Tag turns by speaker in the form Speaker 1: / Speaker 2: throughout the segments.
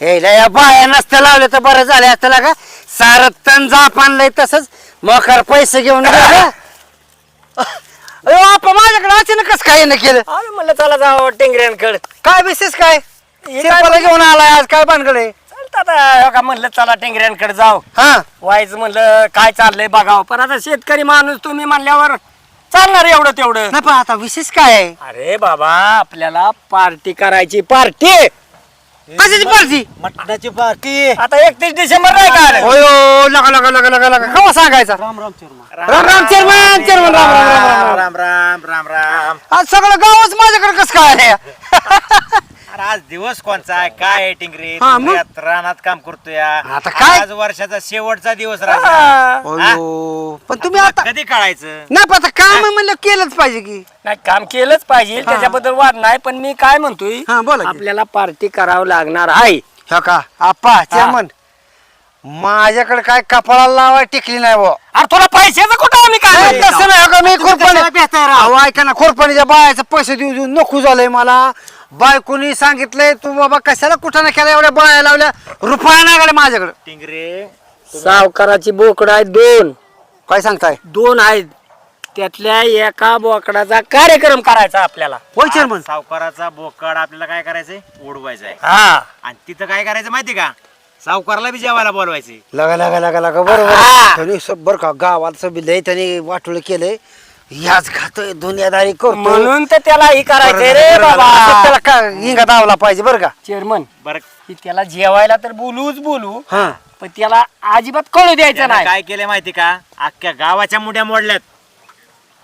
Speaker 1: हे या बाया नसतं लावलं तर बरं झालं. असतं का सारं तण जाप आणलंय तसंच. मोकार पैसे घेऊन गेला अरे बापा माझ्याकडे अचानक कसं काय न केलं?
Speaker 2: अरे म्हणलं चला जावं टेंगऱ्यांकडे
Speaker 1: काय विशेष काय?
Speaker 2: हे काय
Speaker 1: शिरपाला घेऊन आलाय आज काय भानगडे
Speaker 2: चालतं आता हो का म्हणलं चला टेंगऱ्यांकडे जाऊ
Speaker 1: हा.
Speaker 2: व्हायचं म्हणलं काय चाललंय बघावं. पण आता शेतकरी माणूस तुम्ही म्हणल्यावर चालणार एवढं तेवढं.
Speaker 1: नाही पण आता विशेष काय आहे?
Speaker 2: अरे बाबा आपल्याला पार्टी करायची पार्टी!
Speaker 1: कशाची पार्टी
Speaker 3: मटणाची पार्टी
Speaker 2: आता एकतीस डिसेंबर नाही का
Speaker 1: होय हो, नका नका नका नका नका कवा सांगायचा? Ram
Speaker 3: Ram chairman.
Speaker 1: Ram Ram chairman chairman Ram Ram Ram Ram
Speaker 3: Ram. Ram Ram
Speaker 1: आज सगळं गावच माझ्याकडे कसं काय आलंय?
Speaker 3: अरे आज दिवस कोणचा आहे? काय आहे टिंगरे
Speaker 1: हा, मग?
Speaker 3: रानात काम करतोय.
Speaker 1: आता काय?
Speaker 3: आज वर्षाचा शेवटचा दिवस राजा.
Speaker 1: पण तुम्ही आता
Speaker 3: कधी कळायचं
Speaker 1: नाही पण आता काम आहे म्हणलं केलंच पाहिजे की.
Speaker 2: नाही काम केलंच पाहिजे. त्याच्याबद्दल वाद नाही पण मी काय म्हणतोय?
Speaker 1: हा, बोला की.
Speaker 2: आपल्याला पार्टी करावं लागणार आहे.
Speaker 1: हो का? आप्पा चेअरमन माझ्याकडे काय कपाळाला लावाय टिकली नाही बुवा.
Speaker 2: अरे तुला पैशाचं कुठं आम्ही काय
Speaker 1: नाही,
Speaker 2: म्हणतो?
Speaker 1: तसं नाही हो का मी खुरपणी अहो, ऐका ना खुरपणीच्या बायाचं पैसे देऊ देऊ नको झालंय मला. बायकोनी सांगितलंय तू बाबा कशाला कुठं ना केला एवढ्या बाया लावल्या? रुपया नाही गड्या माझ्याकडे.
Speaker 3: टिंगरे
Speaker 2: सावकाराची बोकड आहेत दोन.
Speaker 1: काय सांगताय?
Speaker 2: दोन आहेत. त्यातल्या एका बोकडाचा कार्यक्रम करायचा आपल्याला.
Speaker 1: होय चेअरमन
Speaker 3: सावकाराचा बोकड आपल्याला काय करायचंय? उडवायचा आहे
Speaker 2: हा.
Speaker 3: आणि तिथं काय करायचं माहिती का? सावकाराला बी जेवायला बोलवायचे
Speaker 1: लगा लगा लगा लगा. बरोबर.
Speaker 2: हा.
Speaker 1: त्यांनी बरं का गावात बी लय त्यांनी वाटोळ केलंय. याच खातोय दुनियादारी करतो
Speaker 2: म्हणून तर त्याला ही करायचंय रे बाबा.
Speaker 1: त्याला का हिंगा दावला पाहिजे बरं का?
Speaker 2: चेअरमन
Speaker 3: बरं.
Speaker 2: की त्याला जेवायला तर बोलूच बोलू
Speaker 1: हा.
Speaker 2: पण त्याला अजिबात कळू द्यायचं
Speaker 3: त्यानं
Speaker 2: नाही.
Speaker 3: काय केलंय माहिती का? अख्ख्या गावाच्या मुड्या मोडल्यात.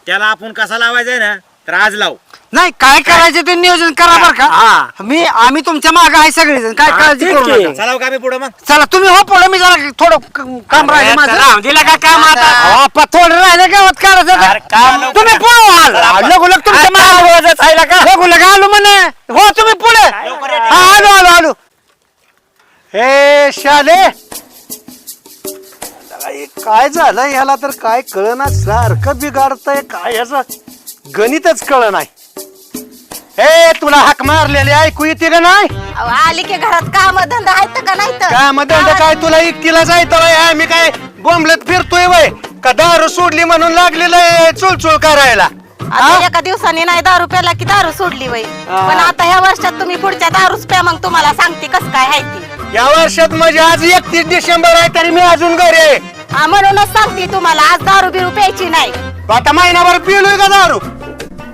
Speaker 3: त्याला आपण कसा लावायचंय ना? तर आज लावू.
Speaker 1: नाही काय करायचं ते नियोजन करा बरं का. मी आम्ही तुमच्या मागे आहे सगळेजण. काय
Speaker 2: हा,
Speaker 1: काळजी करू. नका.
Speaker 3: चला का मी पुढे मग.
Speaker 1: चला तुम्ही हो पुढे मी जरा थोडं क- काम राहिलं माझं.
Speaker 2: राहून दिला का काम आता.
Speaker 1: अहो, आप्पा, थोडं राहिलं गावात
Speaker 2: अरे,
Speaker 1: तुम्ही पुढे व्हाल लगू लग तुमच्या मागे.
Speaker 2: का?
Speaker 1: लगू लग आलो म्हणे. हो तुम्ही पुढे.
Speaker 3: लवकर ये,
Speaker 1: हा, आलो आलो आलो. हे शाले. हे काय झालं? ह्याला तर काय कळना सारखं बिघाडतंय काय ह्याचं गणितच कळ नाही. हे तुला हाक मारलेली ऐकू येते का नाही?
Speaker 4: अहो, आली की घरात काम धंदा आहेत का नाही तर?
Speaker 1: काय मध्ये काय तुला एकटीला जायचं मी काय बोंबलत फिरतोय वय? का दारू सोडली म्हणून लागलेलं आहे चुळचुळ करायला?
Speaker 4: आता एका दिवसाने नाही दारू प्याला की दारू सोडली वय. पण आता ह्या वर्षात तुम्ही पुढच्या दारूच प्या मग तुम्हाला सांगते कस काय आहे ती.
Speaker 1: या वर्षात म्हणजे आज एकतीस डिसेंबर आहे तरी मी अजून घरी आहे.
Speaker 4: हा, म्हणूनच सांगते तुम्हाला आज दारू बिरू प्यायची नाही.
Speaker 1: आता महिनाभर पिलोय का दारू?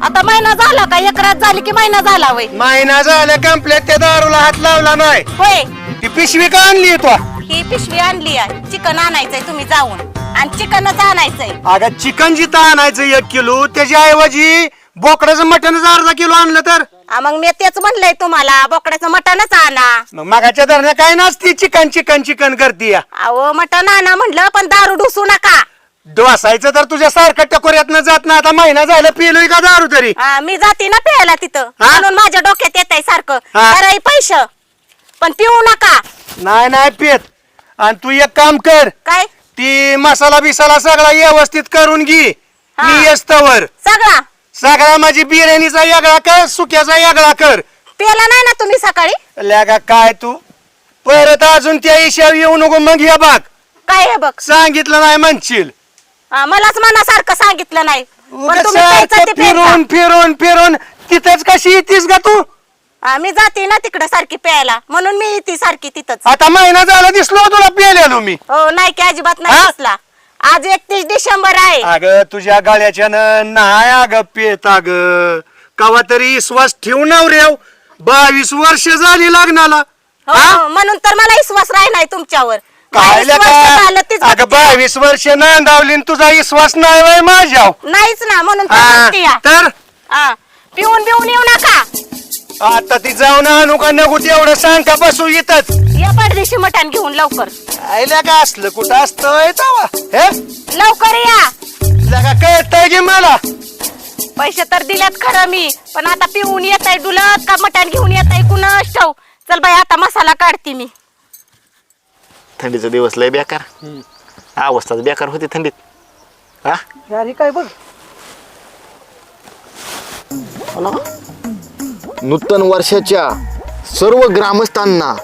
Speaker 4: आता महिना झाला का? एक रात झाली की महिना झाला वय?
Speaker 1: महिना झाला कंप्लेट त्या दारूला हात लावला नाही.
Speaker 4: होय.
Speaker 1: ती पिशवी का आणली तू?
Speaker 4: ही पिशवी आणली आहे. चिकन आणायचंय तुम्ही जाऊन. आणि चिकनच आणायचंय.
Speaker 1: अगं चिकन जिथं आणायचं एक किलो त्याच्या ऐवजी बोकडाचं मटणच अर्धा किलो आणलं तर?
Speaker 4: मग मी तेच म्हणलंय तुम्हाला बोकड्याचं मटणच आणा.
Speaker 1: मग मागाच्या दरम्यान काय नसती? चिकन चिकन चिकन करती
Speaker 4: अहो मटण आणा म्हणलं पण दारू डुसू नका.
Speaker 1: डोसायचं तर तुझ्या सारखं टकोऱ्यातनं जात ना. आता महिना झाला पिलोय का दारू तरी?
Speaker 4: हा, मी जाते ना प्यायला तिथं.
Speaker 1: हा?
Speaker 4: म्हणून माझ्या डोक्यात येत आहे सारखं.
Speaker 1: हा.
Speaker 4: कराय पैसे. पण पिऊ नका.
Speaker 1: नाही नाही पेत. आणि तू एक काम कर.
Speaker 4: काय?
Speaker 1: ती मसाला बिसाला सगळा व्यवस्थित करून घे.
Speaker 4: हा.
Speaker 1: मी येस्तवर.
Speaker 4: सगळा?
Speaker 1: सगळा माझी बिर्याणीचा वेगळा कर सुक्याचा वेगळा कर.
Speaker 4: प्याला नाही ना तुम्ही सकाळी?
Speaker 1: लगा काय तू? परत अजून त्या हिशोब येऊ नको मग या बाग
Speaker 4: काय हे बघ?
Speaker 1: सांगितलं नाही म्हणशील.
Speaker 4: हा, मलाच मनासारखं सांगितलं नाही. पण तुम्ही प्यायचं.
Speaker 1: फिरून फिरून फिरून. तिथंच कशी येतीस का तू?
Speaker 4: हा, मी जाते ना तिकडे सारखी प्यायला. म्हणून मी येते सारखी तिथंच.
Speaker 1: आता महिना झाला दिसलो तुला पेलेलो मी.
Speaker 4: हो नाही की अजिबात नाही
Speaker 1: हा?
Speaker 4: दिसला. आज एकतीस डिसेंबर आहे.
Speaker 1: अग तुझ्या गाड्याच्या नाही अग पेत अग. कवा तरी विश्वास ठेवू नवऱ्याव बावीस वर्ष झाली लग्नाला.
Speaker 4: हो,
Speaker 1: हा?
Speaker 4: हो, म्हणून तर मला विश्वास राही नाही तुमच्यावर.
Speaker 1: काय
Speaker 4: बावीस वर्ष झालं तीच
Speaker 1: अग
Speaker 4: बघते.
Speaker 1: बावीस वर्ष न तुझा विश्वास नाही वय माझ्याव
Speaker 4: नाहीच ना म्हणून तर म्हणते या.
Speaker 1: तर?
Speaker 4: हा, पिऊन बिऊन येऊ नका.
Speaker 1: आता ती जाऊन आणू का नको तेवढं सांग का बसू येतच
Speaker 4: या परदेशी मटण घेऊन लवकर.
Speaker 1: आईला का असलं कुठं असतं तवा? हे?
Speaker 4: लवकर या.
Speaker 1: लगा कळतंय की मला?
Speaker 4: पैसे तर दिल्यात खरं मी पण आता पिऊन येत आहे डुलत का मटण घेऊन येत आहे कुणाच ठेव चल बाई आता मसाला काढते मी.
Speaker 5: थंडीचा दिवस लय बेकार. अवस्थाच बेकार होती थंडीत. हा?
Speaker 6: अरे काय बघ.
Speaker 5: नूतन वर्षाच्या सर्व ग्रामस्थांना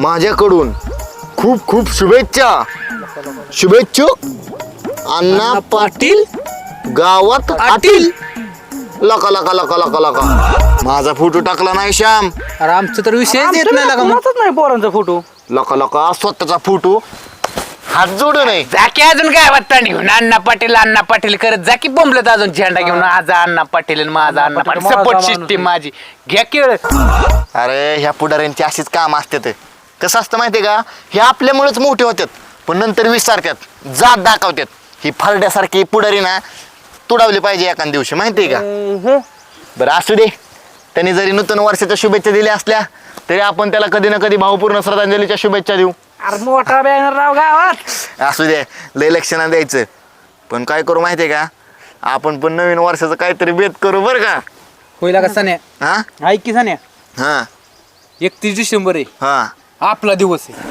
Speaker 5: माझ्याकडून खूप खूप शुभेच्छा. शुभेच्छुक अण्णा पाटील. गावात आटील लका लका लका लका लका. माझा फोटो टाकला नाही श्याम.
Speaker 7: अरे आमचं तर विषयच येत नाही लागा मग.
Speaker 6: नाही पोरांचा फोटो.
Speaker 5: लका लका स्वतःचा फोटो. हात जोडू नये.
Speaker 7: जाकी अजून काय वाटतं? घेऊन अण्णा पाटील अण्णा पाटील करत जाकी बोंबलत अजून झेंडा घेऊन. आज अण्णा पाटील आणि माझा अण्णा पाटील सपोर्ट सिस्टीम माझी घ्या केळ.
Speaker 5: अरे ह्या पुढाऱ्यांची अशीच काम असतात कसं असतं माहितीये का? हे आपल्यामुळेच मोठे होतात पण नंतर विसरतात जात दाखवतात. ही फरड्यासारखी पुढारी ना तुडावली पाहिजे एखाद दिवशी माहितीये का? बरं असू दे. त्यांनी जरी नूतन वर्षाच्या शुभेच्छा दिल्या असल्या तरी आपण त्याला कधी ना कधी भावपूर्ण श्रद्धांजलीच्या शुभेच्छा देऊ.
Speaker 6: अरे मोठा बॅनर राव गावात.
Speaker 5: असू दे लय लक्षणा द्यायचं. पण काय करू माहितीये का? आपण पण नवीन वर्षाचं काहीतरी बेत करू बरं का?
Speaker 7: होईल का सन्या
Speaker 5: हा?
Speaker 7: ऐक की सन्या
Speaker 5: हा.
Speaker 7: एकतीस डिसेंबर आहे.
Speaker 5: हा.
Speaker 7: आपला दिवस आहे.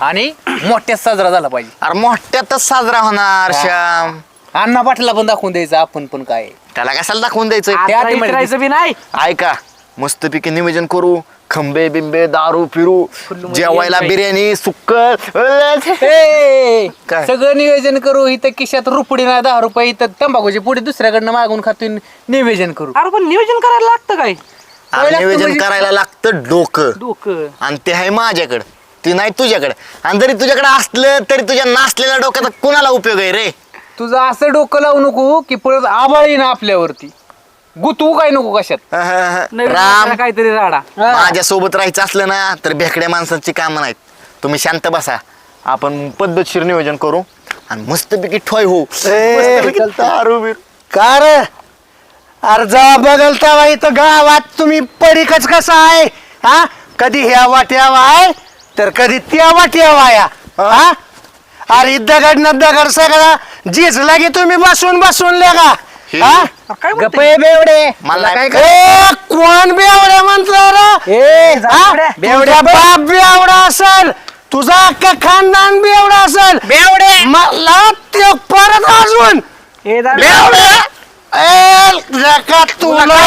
Speaker 7: आणि मोठ्यात साजरा झाला पाहिजे.
Speaker 5: अरे मोठ्यातच साजरा होणार श्याम.
Speaker 7: अण्णा पाटला पण दाखवून द्यायचं आपण पण काय.
Speaker 5: त्याला कशाला दाखवून द्यायचं?
Speaker 7: त्या
Speaker 6: आता बी नाही.
Speaker 5: ऐका मस्तपैकी नियोजन करू. खंबे बिंबे दारू फिरू जेवायला बिर्याणी सुक्क
Speaker 7: ए,
Speaker 5: काय?
Speaker 7: सगळं नियोजन करू इथं खिशात रुपडी नाही दहा रुपये इथं तंबाखूची पुढे दुसऱ्याकडनं मागून खातोय नियोजन करू.
Speaker 6: अरे पण नियोजन करायला लागतं काय?
Speaker 5: अरे नियोजन करायला लागतं डोकं.
Speaker 6: डोकं.
Speaker 5: आणि ते आहे माझ्याकडं ती नाही तुझ्याकडे. आणि जरी तुझ्याकडे असलं तरी तुझ्या नाचलेल्या डोक्याचा कुणाला उपयोग आहे रे?
Speaker 7: तुझं असं डोकं लावू नको की परत आबाळ येईन आपल्यावरती. गुतवू काय नको कशात?
Speaker 6: नवीन
Speaker 5: राम
Speaker 6: काहीतरी राडा.
Speaker 5: माझ्या सोबत राहायचं असलं ना तर भेकड्या माणसांची कामं नाहीत. तुम्ही शांत बसा. आपण पद्धतशीर नियोजन करू आणि मस्तपैकी ठोय हो. मस्तपैकी दारू बिरू.
Speaker 1: का रे? अरे जा बघल तेव्हा इथं गावात तुम्ही परीकच कसा आहे? हा? कधी ह्या वाट्यावा आहे तर कधी त्या वाट्यावा या हा. अरे दगड न दगड सगळा झीज लागे तुम्ही बसून बसून लेगा.
Speaker 5: हे.
Speaker 1: हा?
Speaker 6: काय म्हणते?
Speaker 1: गप्पे बेवडे.
Speaker 5: मला काय
Speaker 1: ए, कोण बेवड्या म्हणतो रे हा? तुझा बाप बेवडा असेल. तुझा अख्खा खानदान बेवडा असेल. बेवडे! मला ते परत अजून
Speaker 6: हे दादा.
Speaker 1: बेवडे! ए, जका तुला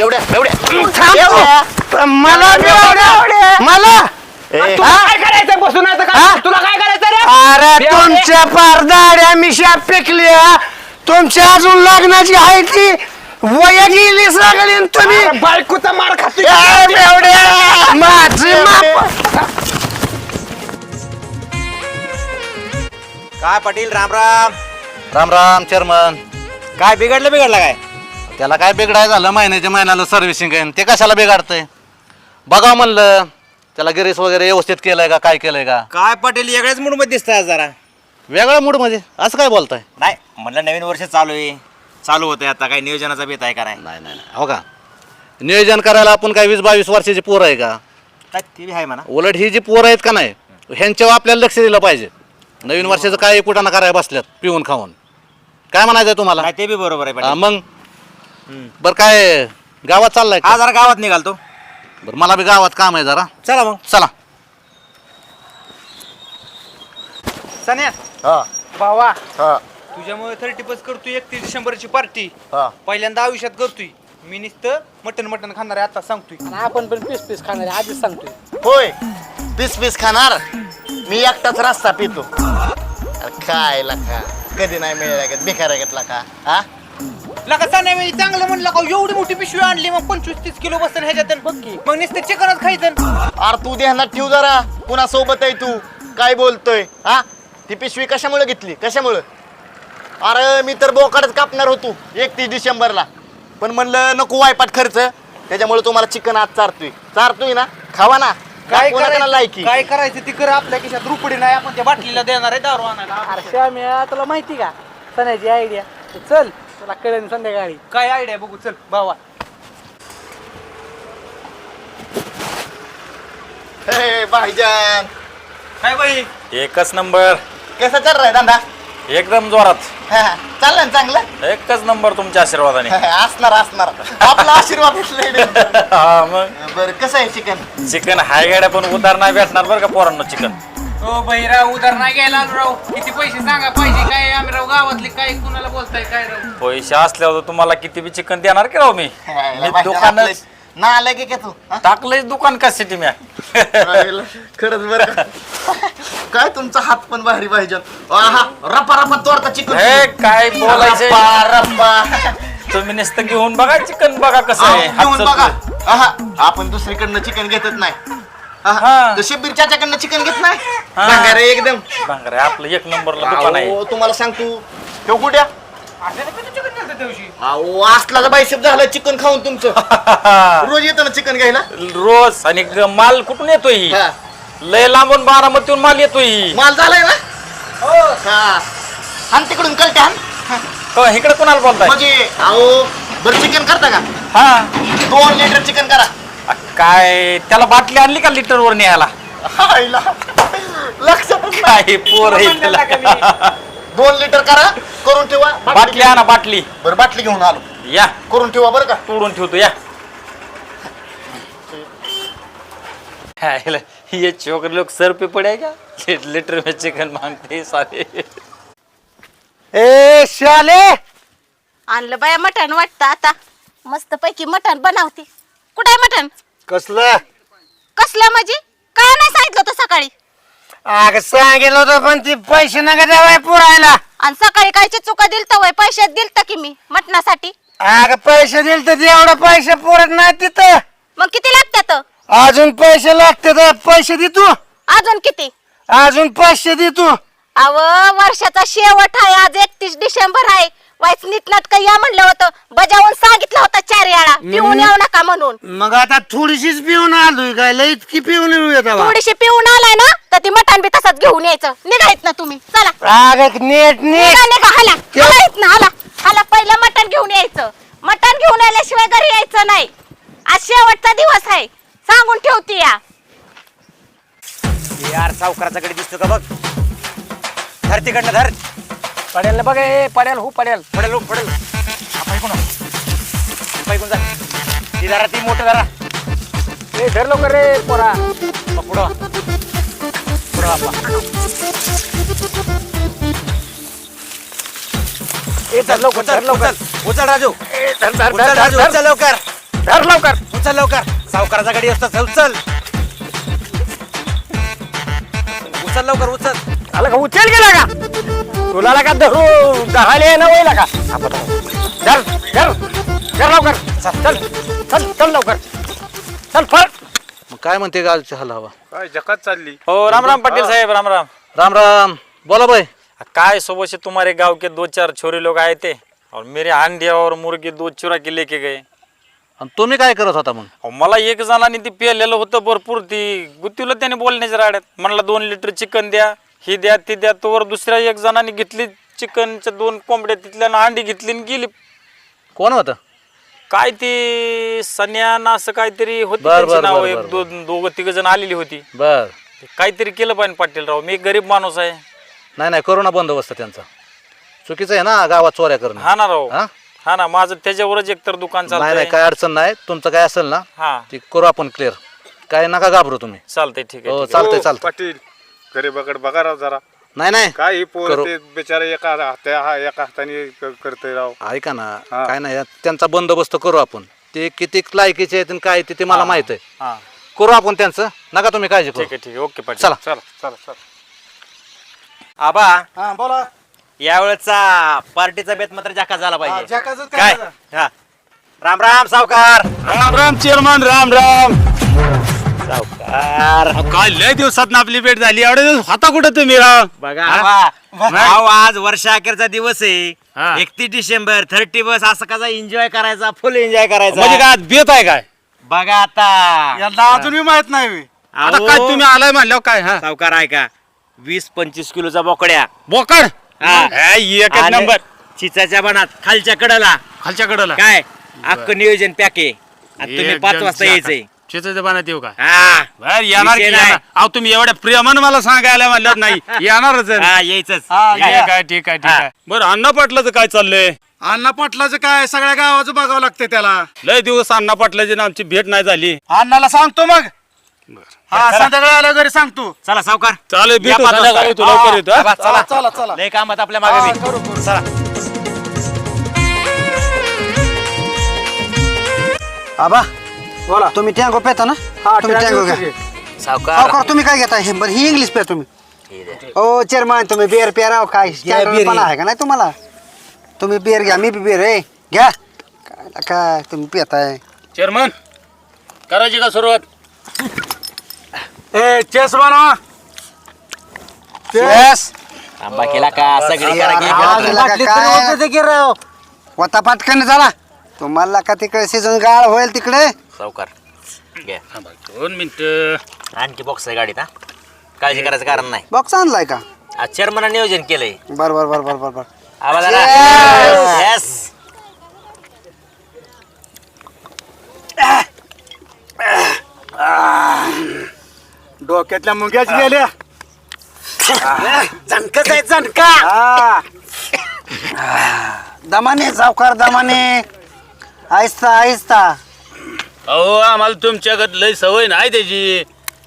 Speaker 5: एवढ्या एवढ्या
Speaker 1: थांब. मला बेवड्या. मला
Speaker 5: ए,
Speaker 1: हा?
Speaker 7: करायचं? बसून
Speaker 1: हा?
Speaker 7: तुला काय
Speaker 1: अरे तुमच्या पारदाड्या मिशा पिकल्या. तुमच्या अजून लग्नाची आहे ती. वय गेली सगळी आणि तुम्ही.
Speaker 7: बायकोचा मार खाते.
Speaker 1: ए, बेवड्या माझी माप.
Speaker 5: काय पाटील राम राम.
Speaker 8: राम राम चेअरमन.
Speaker 5: काय बिघडलं बिघडलं काय?
Speaker 8: त्याला काय बिघडाय झालं? महिन्याच्या महिन्याला सर्व्हिसिंग आहे ते कशाला बिघडतंय? बघा म्हणलं. त्याला गिरीस वगैरे व्यवस्थित केलंय का काय केलंय का?
Speaker 5: काय पाटील वेगळ्याच मूडमध्ये दिसताय जरा.
Speaker 8: वेगळा मूड म्हणजे असं काय बोलताय?
Speaker 5: नाही म्हणलं नवीन वर्ष चालू आहे. चालू होतंय आता काही नियोजनाचा बेत आहे का नाही?
Speaker 8: नाही नाही नाही. हो का? नियोजन करायला आपण काय वीस बावीस वर्षाची पोरं आहे का?
Speaker 5: काय ते बी आहे म्हणा.
Speaker 8: उलट ही जी पोरं आहेत का नाही ह्यांच्यावर आपल्याला लक्ष दिलं पाहिजे. नवीन वर्षाचं काय कुठं ना करायला बसल्यात पिऊन खाऊन. काय म्हणायचंय तुम्हाला?
Speaker 5: नाही ते बी बरोबर आहे
Speaker 8: हा,
Speaker 5: पाटील.
Speaker 8: मग? बरं काय गावात चाललाय
Speaker 5: हा
Speaker 8: का?
Speaker 5: जरा गावात निघालतो.
Speaker 8: बरं मला बी गावात काम आहे जरा.
Speaker 5: चला मग.
Speaker 8: चला.
Speaker 7: सन्या.
Speaker 5: हा.
Speaker 7: भावा.
Speaker 5: हा.
Speaker 7: तुझ्यामुळे थर्टी पस करतोय एकतीस डिसेंबरची पार्टी
Speaker 5: हा.
Speaker 7: पहिल्यांदा आयुष्यात करतोय. मी नुसतं मटन मटन खाणार आहे आता सांगतोय.
Speaker 6: आपण पण पीस पीस खाणार आहे, आधीच सांगतोय.
Speaker 5: होय. पीस पीस खाणार? मी एकटाच रस्ता पितो. अरे काय लका कधी नाही मिळाल्या बेकार घेतला का हा?
Speaker 7: लका सन्या मी चांगलं म्हणलं का एवढी मोठी पिशवी आणली मग पंचवीस तीस किलो बसतं ह्याच्यात बघ की. मग नुसतं चिकनच खायचं.
Speaker 5: अरे तू ध्यानात ठेव जरा. कुणा सोबत आहे तू. काय बोलतोय? हा? ती पिशवी कशामुळे घेतली? कशामुळं? अरे मी तर बोकाडच कापणार होतो एकतीस डिसेंबरला. पण म्हणलं नको वायपाट खर्च. त्याच्यामुळे तुम्हाला चिकन आज चारतोय. चारतोय ना? खावा ना.
Speaker 7: काय करायचं?
Speaker 5: लायकी.
Speaker 7: काय करायचं? ती कर आपल्या खिशात. रुपडी नाही आपण त्या बाटलीला देणार आहे दारू आणायला.
Speaker 6: अरे श्याम्या तुला माहिती का? सणाची आयडिया चल.
Speaker 1: तुला कळेल संध्याकाळी.
Speaker 7: काय आयडिया बघू चल भावा.
Speaker 5: हे भाईजान.
Speaker 7: काय बाई?
Speaker 9: एकच नंबर.
Speaker 5: कसा चाल रहा है धंदा?
Speaker 9: एकदम जोरात.
Speaker 5: हा, चाललंय ना चांगलं?
Speaker 9: एकच नंबर तुमच्या आशीर्वादाने.
Speaker 5: असणार असणार. आपला आशीर्वाद.
Speaker 9: हा मग.
Speaker 5: बरं कसं आहे चिकन?
Speaker 9: चिकन हाय गाड्या पण उधार नाही भेटणार बरं का पोरांनो चिकन.
Speaker 7: ओ बहिराव उधार नाही घ्यायला राव. किती पैसे सांगा पाहिजे काय आम्ही राव गावातले काय कुणाला बोलताय काय राव?
Speaker 9: पैसे असल्यावर तुम्हाला किती बी चिकन देणार की राव मी? मी दुकानच
Speaker 5: ना आलं की काय तू हा?
Speaker 9: टाकलंय दुकान कशासाठी मी?
Speaker 5: खरंच बरं का? काय तुमचा हात पण भारी पाहिजे? आहा, रपा रपा तोडता चिकन.
Speaker 9: हे काय
Speaker 5: रप्पा रप्पा
Speaker 9: तुम्ही नुसतं घेऊन बघा चिकन बघा कसं आहे. हातचं
Speaker 5: बघा. आहा, आपण दुसरीकडनं चिकन घेतच नाही.
Speaker 9: हा.
Speaker 5: तर शब्बीर चाच्याकडनं चिकन घेत नाही?
Speaker 9: हा.
Speaker 5: भांगार आहे एकदम.
Speaker 9: भांगरे आपलं एक नंबरला दुकान आहे.
Speaker 5: अहो, तुम्हाला सांगतो. ठेव कुठ्या
Speaker 7: असं चिकन झालं त्या दिवशी.
Speaker 5: अहो असला बायसेप झालं चिकन खाऊन तुमचं. रोज येतं ना चिकन घ्यायला?
Speaker 9: रोज आणि ग- माल कुठून येतोय? ही?
Speaker 5: हा.
Speaker 9: लय लांबून बारामतीहून माल येतोय. ही.
Speaker 5: माल झालाय ना? हो. हा. हान तिकडून कळते
Speaker 9: हो, इकडे कोणाला बोलताय?
Speaker 5: म्हणजे अहो बरं चिकन करता का?
Speaker 9: हा.
Speaker 5: दोन लिटर चिकन करा.
Speaker 9: अ, काय त्याला बाटली आणली का लिटर वर न्यायला?
Speaker 5: हायला. लक्षातच नाही.
Speaker 9: काय पोर आहे त्याला.
Speaker 5: दोन लिटर करा करून ठेवा.
Speaker 9: बाटली आणा बाटली.
Speaker 5: बरं बाटली घेऊन आलो.
Speaker 9: या.
Speaker 5: करून ठेवा बरं का?
Speaker 9: तोडून ठेवतो या. हायला, ये चोकर लोग सर पे पड़े क्या लिटर में चिकन मांगते हैं सारे
Speaker 1: ए शाले
Speaker 4: आणलं बाया मटण वाटतं आता. मस्त पैकी मटण बनवते. कुठे आहे मटण?
Speaker 1: कसलं?
Speaker 4: कसलं म्हणजे? काय नाही सांगितलं होतं सकाळी.
Speaker 6: अग सांगितलं होतं पण ती पैसे नका द्यावाय पुरायला.
Speaker 4: आणि सकाळी कायची चुका दिलत वय? पैशात दिलत की मी मटणासाठी?
Speaker 6: अग पैसे दिले तर एवढं पैसे पुरत नाही तिथं.
Speaker 4: मग किती लागतात
Speaker 6: अजून पैसे लागते तर पैसे दे तू.
Speaker 4: अजून किती?
Speaker 6: अजून पैसे दे तू.
Speaker 4: अव वर्षाचा शेवट आहे आज एकतीस डिसेंबर आहे. वाईच नीटनाटक या म्हणलं होतं. बजावून सांगितलं होतं चार वेळा पिऊन येऊ नका म्हणून.
Speaker 6: मग आता थोडीशीच पिऊन आलोय काय? लय इतकी पिऊन येऊ
Speaker 4: थोडीशी पिऊन आलाय ना तर ती मटण बी तसंच घेऊन यायचं. निघायत ना तुम्ही. चला.
Speaker 6: अग नीट नीट.
Speaker 4: निघा निघा हाला. येत ना हाला. हाला पहिलं मटण घेऊन यायचं. मटण घेऊन आल्याशिवाय घरी यायचं नाही. आज शेवटचा दिवस आहे. सांगून ठेवते या.
Speaker 6: यार सावकाराच्याकडे दिसतो का बघ? धर तिकडनं धर. पडेल ना बघ ए पडेल हो पडेल. पडेल हो पडेल. पैकून जा. ती जरा ती मोठं जरा. ए धर लवकर रे पोरा. मग पुढं. पुढं ए धर लवकर धर लवकर. उचल. राजू. धर धर धर धर. उचल लवकर. धर लवकर. उचल लवकर. सावकाराचा गाडी असतो उचल उचल लवकर उचल. आला का? उचल गेला का? तुला का? धरू दहाले ना वयला का? आपण धर धर धर लवकर. चल चल चल चल लवकर. चल फळ
Speaker 8: मग काय म्हणते गालची हल हवा
Speaker 10: काय जकात चालली?
Speaker 9: हो राम राम पाटिल साहेब राम राम.
Speaker 8: राम राम. बोला भाई
Speaker 9: काय सुबह से तुम्हारे गांव के दो चार छोरे लोग आए थे और मेरे अंडे और मुर्गे दूध चुरा के लेके गए.
Speaker 8: आणि तुम्ही काय करत होता मग?
Speaker 9: अहो, मला एक जणांनी ती पेलेलं होतं भरपूर. ती गुत्तीला त्याने बोलण्याच्या राड्यात. म्हणला दोन लिटर चिकन द्या. ही द्या ती द्या तोवर दुसऱ्या एक जणांनी घेतली चिकनच्या दोन कोंबड्या तिथल्यानं अंडी घेतली आणि गेली.
Speaker 8: कोण होतं?
Speaker 9: काय ती सन्यान असं काहीतरी होती
Speaker 8: बर,
Speaker 9: त्यांची
Speaker 8: बर,
Speaker 9: नाव
Speaker 8: बर,
Speaker 9: एक
Speaker 8: बर,
Speaker 9: दोन दोघं तिघ जण आलेली होती.
Speaker 8: बर.
Speaker 9: काहीतरी केलं पाहिजे पाटील राव मी एक गरीब माणूस आहे.
Speaker 8: नाही नाही करोना बंदोबस्त त्यांचा. चुकीचं आहे ना गावात चोऱ्या करणं.
Speaker 9: हा ना राव.
Speaker 8: हा?
Speaker 9: हा ना माझं त्याच्यावरच एकतर दुकान
Speaker 8: नाही नाही
Speaker 9: चालतंय.
Speaker 8: काय अडचण नाही. तुमचं काय असेल ना
Speaker 9: हा.
Speaker 8: ती करू आपण क्लिअर काय नका घाबरू तुम्ही.
Speaker 9: चालतंय ठीक आहे
Speaker 8: हो
Speaker 9: ठीक आहे.
Speaker 8: चालतंय
Speaker 10: ओ,
Speaker 8: चालतंय.
Speaker 10: पाटील. गरीबाकडे बघा राव जरा.
Speaker 8: नाही नाही.
Speaker 10: काय ही पोर
Speaker 8: करू.
Speaker 10: ते बिचारा एका हात्या हा एका हाताने क- करतोय राव.
Speaker 8: ऐका ना
Speaker 10: हा.
Speaker 8: काय नाही त्यांचा बंदोबस्त करू आपण. ते किती लायकीचे आहेत आणि काय ते ते मला माहीत आहे.
Speaker 9: हा.
Speaker 8: करू आपण त्यांचं. नका तुम्ही काळजी
Speaker 9: ठीक
Speaker 8: करू
Speaker 9: आहे ठीक आहे. ओके पाटील.
Speaker 8: चला.
Speaker 10: चला चला चला.
Speaker 6: आबा
Speaker 1: हा बोला.
Speaker 6: यावेळेचा पार्टीचा बेत मात्र जाका झाला पाहिजे. काय हा. राम राम सावकार.
Speaker 10: राम राम चेअरमन राम राम.
Speaker 6: सावकार.
Speaker 10: काय लय दिवसात आपली भेट झाली? एवढे दिवस होता कुठं तुम्ही राव?
Speaker 6: बघा अहो, आज वर्षा अखेरचा दिवस
Speaker 10: हा.
Speaker 6: आहे एकतीस डिसेंबर थर्टी बस असं कसा एन्जॉय करायचा फुल एन्जॉय
Speaker 10: म्हणजे
Speaker 6: करायचा
Speaker 10: काय बेत आहे काय?
Speaker 6: बघा आता.
Speaker 1: यांना अजून मी माहीत नाही. बे.
Speaker 10: आता
Speaker 6: अहो,
Speaker 10: काय तुम्ही आलाय म्हणल्यावर काय हा?
Speaker 6: सावकार आहे का वीस पंचवीस किलोचा बोकड्या.
Speaker 10: बोकड?
Speaker 6: हा.
Speaker 10: हा, एकच
Speaker 6: आणि-
Speaker 10: नंबर.
Speaker 3: चिचाच्या बनात खालच्या कडला.
Speaker 10: खालच्या कडला.
Speaker 3: काय? अख्खं नियोजन पॅक आहे. आणि तुम्ही पाच वाजता यायचंय.
Speaker 10: शेताच्या पाण्यात येऊ का?
Speaker 3: हा.
Speaker 10: बर येणार की
Speaker 3: विषय नाही.
Speaker 10: येणार. अहो तुम्ही एवढ्या प्रेमानं मला सांगायला म्हणलं नाही. येणारच. आहे.
Speaker 3: हा यायचंच.
Speaker 10: ठीक आहे ठीक आहे ठीक आहे. बरं अण्णा पाटलाचं काय चाललंय?
Speaker 1: अण्णा पाटलाचं काय? सगळ्या गावाचं बघावं लागतं त्याला.
Speaker 10: लय दिवस अण्णा पाटलाची ना आमची भेट नाही झाली.
Speaker 1: अण्णाला सांगतो मग. हा संध्याकाळी आल्या घरी सांगतो.
Speaker 3: चला सावकार.
Speaker 10: चालेल
Speaker 3: या
Speaker 10: भेटू संध्याकाळी. तू लवकर येतो हा?
Speaker 3: चला
Speaker 1: चला. चला
Speaker 3: लय कामात आपल्या मागे बी. चला.
Speaker 6: आबा. बोला. तुम्ही टँगो पेता ना? तुम्ही टँगो घ्या.
Speaker 3: सावकार.
Speaker 6: सावकार तुम्ही काय घेता हे बरं ही इंग्लिश पे तुम्ही. ओ चेअरमॅन तुम्ही बिअर प्याराव काय स्टँडर्ड आहे का नाही तुम्हाला? तुम्ही बिअर घ्या मी बी बिअर आहे. घ्या. काय काय तुम्ही पिताय?
Speaker 10: चेअरमन करायची का सुरुवात?
Speaker 1: ए चेस बनवा.
Speaker 6: येस
Speaker 3: आंबा केला का? सगळी करा की.
Speaker 6: वता पाटकन झाला तुम्हाला का तिकडे सीझन गाळ होईल तिकडे?
Speaker 3: सावकार. घ्या
Speaker 10: थांबा, दोन मिनिट.
Speaker 3: आणखी बॉक्स आहे गाडीत हा? काळजी करायचं कारण नाही.
Speaker 6: बॉक्स आणलाय का?
Speaker 3: आज चेअरमन नियोजन केलंय.
Speaker 6: बर बर बर बर बर बर.
Speaker 3: आवाज
Speaker 6: Yes!
Speaker 3: येस
Speaker 1: डोक्यातल्या मुंग्याच गेल्या.
Speaker 6: झणकच आहे झणका. दमाने सावकार दमाने. आहिस्ता आहिस्ता.
Speaker 10: अहो आम्हाला तुमच्याकडे लय सवय नाही त्याची.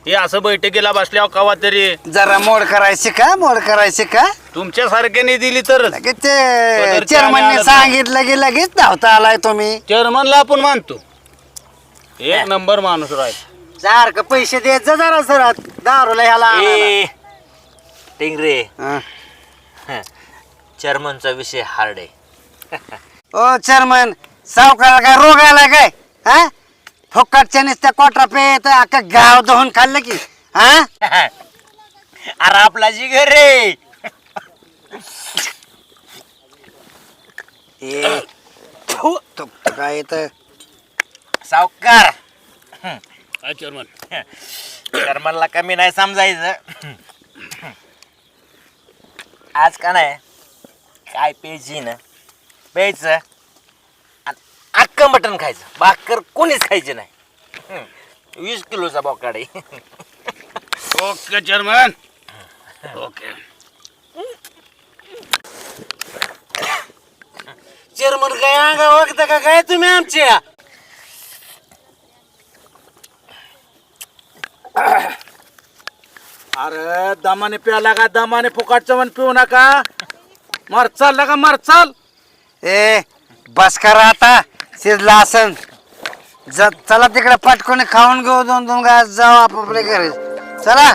Speaker 10: हे असं बैठकीला बसल्यावर कवा तरी.
Speaker 6: जरा मोड करायची का? मोड करायची का?
Speaker 10: तुमच्या सारख्याने दिली तरच.
Speaker 6: लगेच ते
Speaker 10: पदरच्या
Speaker 6: चेअरमनने
Speaker 10: आल्या
Speaker 6: सांगितलं की लगेच धावता आलाय तुम्ही.
Speaker 10: चेअरमनला आपण मानतो. एक नंबर माणूस राहील
Speaker 6: सारखं पैसे देत जा जरा सर दारूला ह्याला
Speaker 3: ए टिंगरे.
Speaker 6: हा.
Speaker 3: चेअरमनचा विषय हार्ड आहे.
Speaker 6: ओ चेअरमन सावकाराला काय रोग आलाय काय? हा? फुकटच्या नुसत्या कोटरा पेत अख्खं गाव धुवून खाल्लं की. हा?
Speaker 3: अरे आपला जिगर रे.
Speaker 6: ए, थू, तो काय तर
Speaker 3: सावकार.
Speaker 10: हा चेअरमन.
Speaker 3: कमी नाही समजायचं. आज का नाही? काय प्यायची ना? प्यायचं. अख्खं मटण खायचं. भाकर कोणीच खायची नाही. वीस किलोचा बोकाड. आहे
Speaker 10: ओके चेअरमन. ओके.
Speaker 6: चेअरमन काय अंगा वागता का काय तुम्ही आमच्या?
Speaker 1: अरे दमाने प्याला का? दमाने फुकाटचं पण पिऊ नका. मार चाल का मार चाल.
Speaker 6: ए बस करा आता. शिजला असन. ज चला तिकडे पटकोने खाऊन घेऊ दोन दोन घास जाऊ आपापल्या घरी. चला.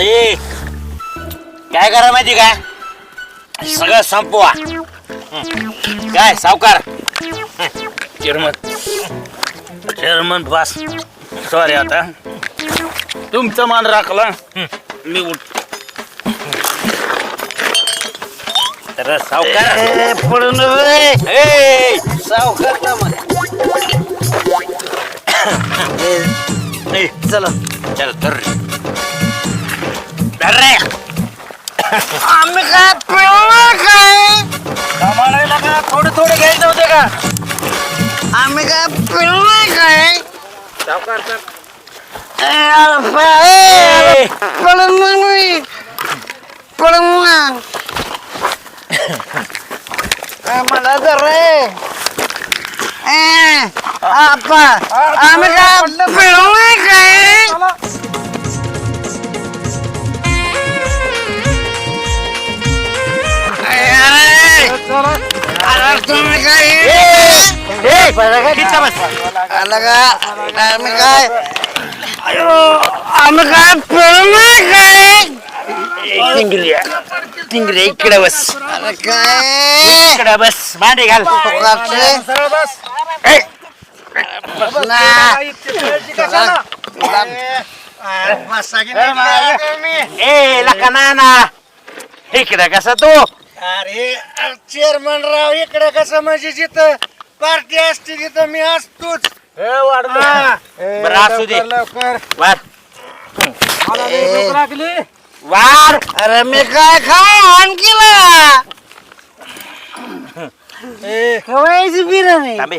Speaker 3: ए काय करा माहिती काय सगळं संपवा. हं. काय सावकार?
Speaker 10: चेअरमन. चेअरमन बस. सॉरी आता. तुमचा मान राखला. मी उठ.
Speaker 3: तर सावकार.
Speaker 6: ए, पळून रे.
Speaker 3: ए
Speaker 6: सावकार का? ए, चला
Speaker 3: चल तर धर रे.
Speaker 6: आम्ही काय पिळणार काय?
Speaker 3: थोडं थोडं घ्यायचं होतं का?
Speaker 6: आम्ही काय पिळणार काय? ए, अरे, पळून मग मी. पळून मग. मला तर रे. ए, आपा आम्ही काय पिळणार काय? ए, अरे, अरे, तुम्ही काय? आलं का? आम्ही काय? आम्ही काय पिळणार काय?
Speaker 3: टिंगरे इकडे बस
Speaker 6: अरे काय
Speaker 3: इकडे बस मांडी घाल
Speaker 6: फुकटचे ए, ना.
Speaker 3: ए लका नाना इकडे कसा तू
Speaker 1: अरे चेअरमन राव इकडे कसं म्हणजे जिथं पार्टी असते तिथं मी असतोच
Speaker 3: बरं असू दे
Speaker 1: लवकर लागली
Speaker 3: वाढ
Speaker 6: अरे मी काय खाय आणखीला. खवायची बिर्याणी.
Speaker 3: थांबे.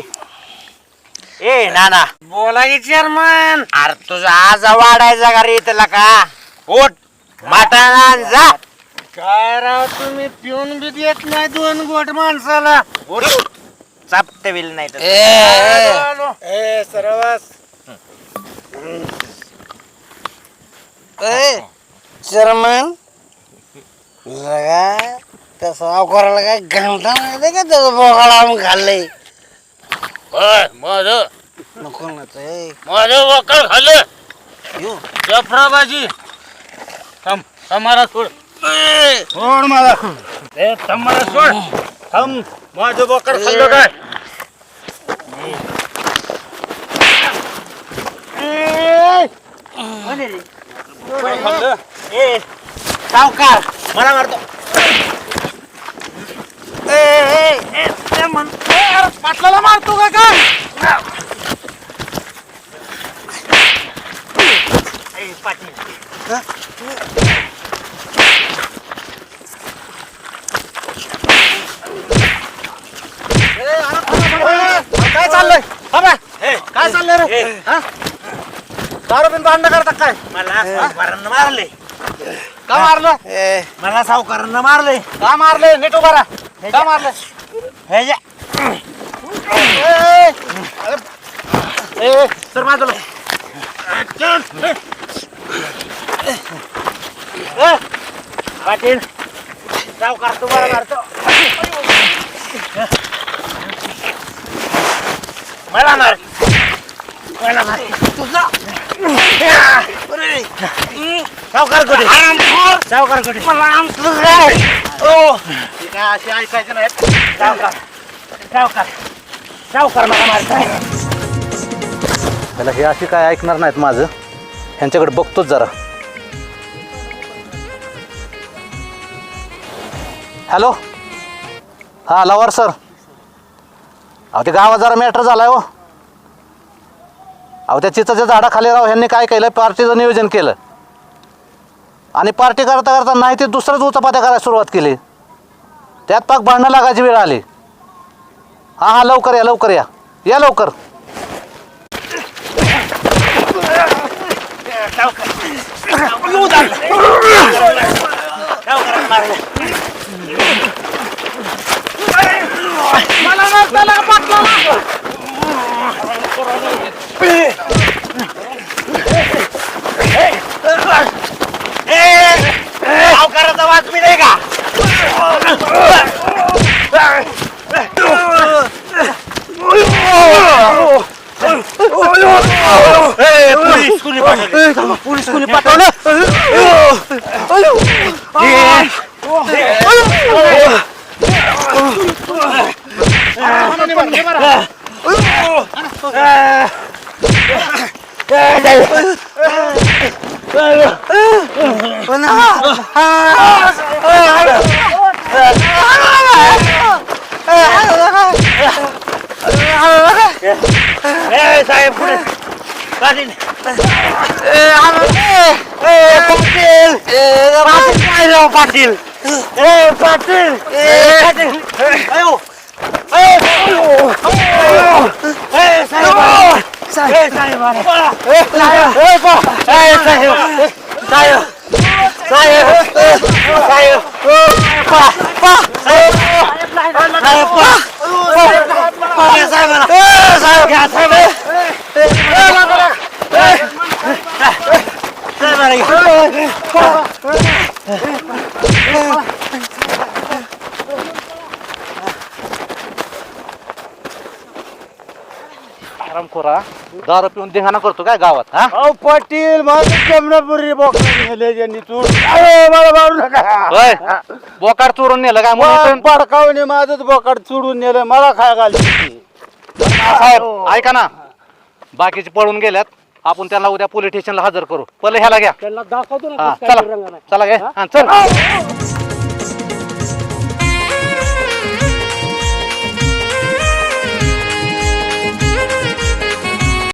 Speaker 3: ए नाना.
Speaker 6: बोला की चेअरमन
Speaker 3: अरे तुझा आज वाढायचा का रे त्याला का? उठ मटण आण जा.
Speaker 6: काय राव तुम्ही पिऊन बी देत नाही दोन गोट माणसाला.
Speaker 3: उठ. चापटे बिल नाही तर.
Speaker 6: ए सरवास. चेअरमन लगा त्या सावकाराला काय घंटा माहिती का? त्याचं बोकाळ आणून खाल्लंय.
Speaker 10: माझं.
Speaker 6: नको ना ते.
Speaker 10: माझं वकर खाल्लं. जफराबाजी. थांब थांबारा सोड.
Speaker 1: सोड मला.
Speaker 10: ए थांबारा सोड. थांब माझं वकर खाल्लं काय? खाल्लं
Speaker 3: ए सावकार मला मारतो
Speaker 1: पाटलाला मारतो का काय काय चाललंय बाबा काय चाललंय रे हा? दारू बिन भांडण करता काय?
Speaker 3: मला सावकारांना मारले.
Speaker 1: का मारलं?
Speaker 3: मला सावकारांना मारले.
Speaker 1: का मारले? नीट उभा राहा. का मारलं?
Speaker 3: हे जे-
Speaker 1: ए सर माझं
Speaker 3: पाटील सावकार तुम्हाला मारतो. मला मार. मला मार. सावकार कुठे? सावकार कुठे? ओ.
Speaker 1: काय अशी ऐकायचं नाही
Speaker 3: सावकार. सावकार. सावकार मला मारताय
Speaker 8: त्याला हे अशी काय ऐकणार नाहीत माझं? ह्यांच्याकडे बघतोच जरा. हॅलो? हां लवर सर. अहो ते गावात जरा मॅटर झालाय हो. अहो त्या चिचाच्या झाडाखाली राव ह्यांनी काय केलं? पार्टीचं नियोजन केलं. आणि पार्टी करता करता नाही ते दुसरंच उचापात्या करायला सुरुवात केली. त्यात पाक भांडणं लागायची वेळ आली. हां हां लवकर या लवकर या. या लवकर.
Speaker 3: सावकाराचा वाचमी नाही का? पोलीस कुणी पाठवले?
Speaker 1: पोलीस कोणी पाठवलं?
Speaker 3: ए साहेब पुढे. पाटील.
Speaker 6: पाटील. ए पाटील. ए पाटील. अयो.
Speaker 8: साहेब साहेब साहेब साहेब साहेब साहेब आरामखोरा दारू पिऊन धिंगाणा करतो काय गावात हा?
Speaker 1: अहो पाटील माझं जमनापुरी बॉक्स नेले ज्यांनी तू. अरे मला मारू नका.
Speaker 8: होय बोकाड चोरून नेलं काय? म्हणून
Speaker 1: पडकावणे माझंच बोकाड चुडून नेलं मला खाय घाली
Speaker 8: साहेब ऐका ना. बाकीचे पळून गेल्यात. आपण त्यांना उद्या पोलीस स्टेशनला हजर करू. पहिले ह्याला घ्या.
Speaker 1: त्यांना दाखवतो
Speaker 8: हा, चला. चला घे. हा, चल.